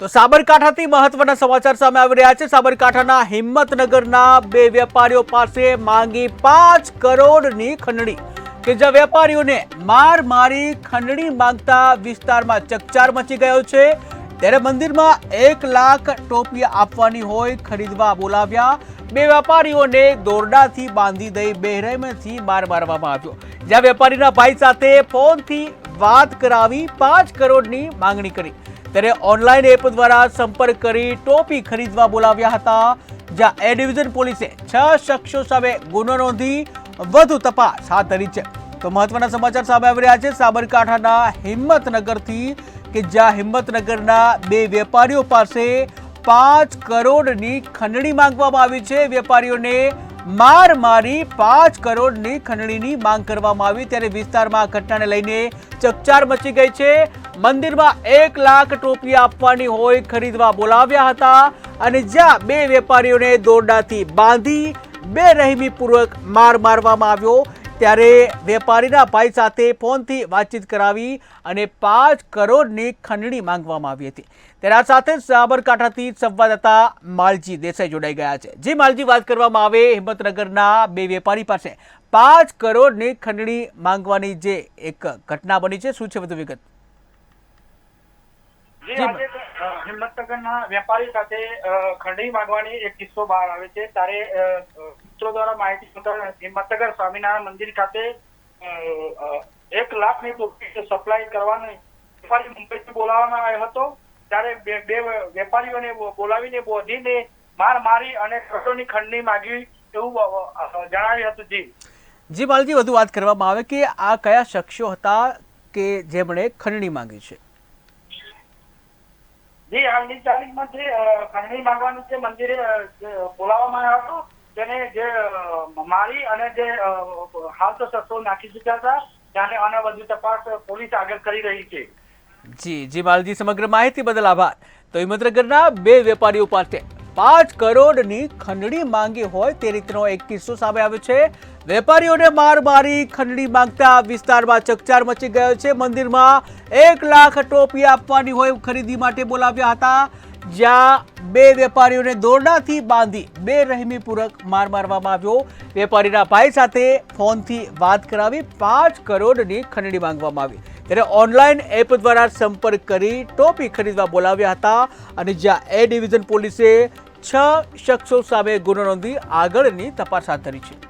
તો સાબરકાંઠાથી મહત્વના સમાચાર સામે આવી રહ્યા છે. સાબરકાંઠાના હિંમતનગરના બે વેપારીઓ પાસે માંગી પાંચ કરોડની ખંડણી કે જ્યાં વેપારીઓને માર મારી ખંડણી માંગતા વિસ્તારમાં ચકચાર મચી ગયો છે. ત્યારે મંદિરમાં એક લાખ ટોપી આપવાની હોય ખરીદવા બોલાવ્યા. બે વેપારીઓને દોરડાથી બાંધી દઈ બેરહેમથી માર મારવામાં આવ્યો. જ્યાં વેપારીના ભાઈ સાથે ફોનથી વાત કરાવી પાંચ કરોડની માંગણી કરી. ત્યારે ઓનલાઈન એપ દ્વારા સંપર્ક કરી ટોપી ખરીદવા બોલાવ્યા હતા, જ્યાં એ ડિવિઝન પોલીસે છ શખ્સો સામે ગુનો નોંધી વધુ તપાસ હાથ ધરી છે. તો મહત્વના સમાચાર સામે આવી રહ્યા છે. સાબરકાંઠાના હિંમતનગરથી કે જ્યાં હિંમતનગરના બે વેપારીઓ પાસે પાંચ કરોડની ખંડણી માંગવામાં આવી છે. વેપારીઓને માર મારી પાંચ કરોડની ખંડણીની માંગ કરવામાં આવી ત્યારે વિસ્તારમાં ઘટનાને લઈને ચકચાર મચી ગઈ છે. મંદિરમાં એક લાખ ટોપી આપવાની હોય ખરીદવા બોલાવ્યા હતા અને જ્યાં બે વેપારીઓને દોરડાથી બાંધી બે રહેમીપૂર્વક માર મારવામાં આવ્યો. ત્યારે વેપારીના ભાઈ સાથે ફોનથી વાતચીત કરાવી અને પાંચ કરોડની ખંડણી માંગવામાં આવી હતી. તેના સાથે સાબરકાંઠાથી સંવાદદાતા માલજી દેસાઈ જોડાઈ ગયા છે. જે માલજી, વાત કરવામાં આવે હિંમતનગરના બે વેપારી પાસે. પાંચ કરોડની ખંડણી માંગવાની જે એક ઘટના બની છે, શું છે વધુ વિગત? હિંમતનગરના વેપારી સાથે ખંડણી માંગવાની એક કિસ્સો બહાર આવે છે. ત્યારે દ્વારા માહિતી હિંમતનગર સ્વામિનારાયણ મંદિર ખાતે એક લાખની ટોપી સપ્લાય કરવાની વેપારી મુંબઈથી બોલાવવામાં આવ્યો હતો. ત્યારે બે વેપારીઓને બોલાવીને બોધીને માર મારી અને કરોડોની ખંડણી માગી એવું જણાવ્યું હતું. જી. જી બાલજી વધુ વાત કરવામાં આવે કે આ કયા શખ્સો હતા કે જેમણે ખંડણી માંગી છે? જી હાલની તારીખમાં જે ખંડણી માંગવાનું છે મંદિરે બોલાવવામાં આવ્યો હતો તેને જે મારી અને જે હાલ તો શસ્ત્રો નાખી ચૂક્યા હતા ત્યારે આના વધુ તપાસ પોલીસ આગળ કરી રહી છે. જી જી માલજી સમગ્ર માહિતી બદલ આભાર. તો હિંમતનગરના બે વેપારીઓ પાસે પાંચ કરોડની ખંડણી માંગી હોય તે રીતનો એક કિસ્સો સામે આવ્યો છે. વેપારીઓને માર મારી ખંડણી માંગતા વિસ્તારમાં ચકચાર મચી ગયો છે. મંદિરમાં એક લાખ ટોપી આપવાની હોય ખરીદી માટે બોલાવ્યા હતા. જ્યાં બે વેપારીઓને દોરડાથી બાંધી બે રહેમીપૂર્વક માર મારવામાં આવ્યો. વેપારીના ભાઈ સાથે ફોનથી વાત કરાવી પાંચ કરોડની ખંડણી માંગવામાં આવી. ત્યારે ઓનલાઈન એપ દ્વારા સંપર્ક કરી ટોપી ખરીદવા બોલાવ્યા હતા અને જ્યાં એ ડિવિઝન પોલીસે છ શખ્સો સામે ગુનો નોંધી આગળની તપાસ હાથ ધરી છે.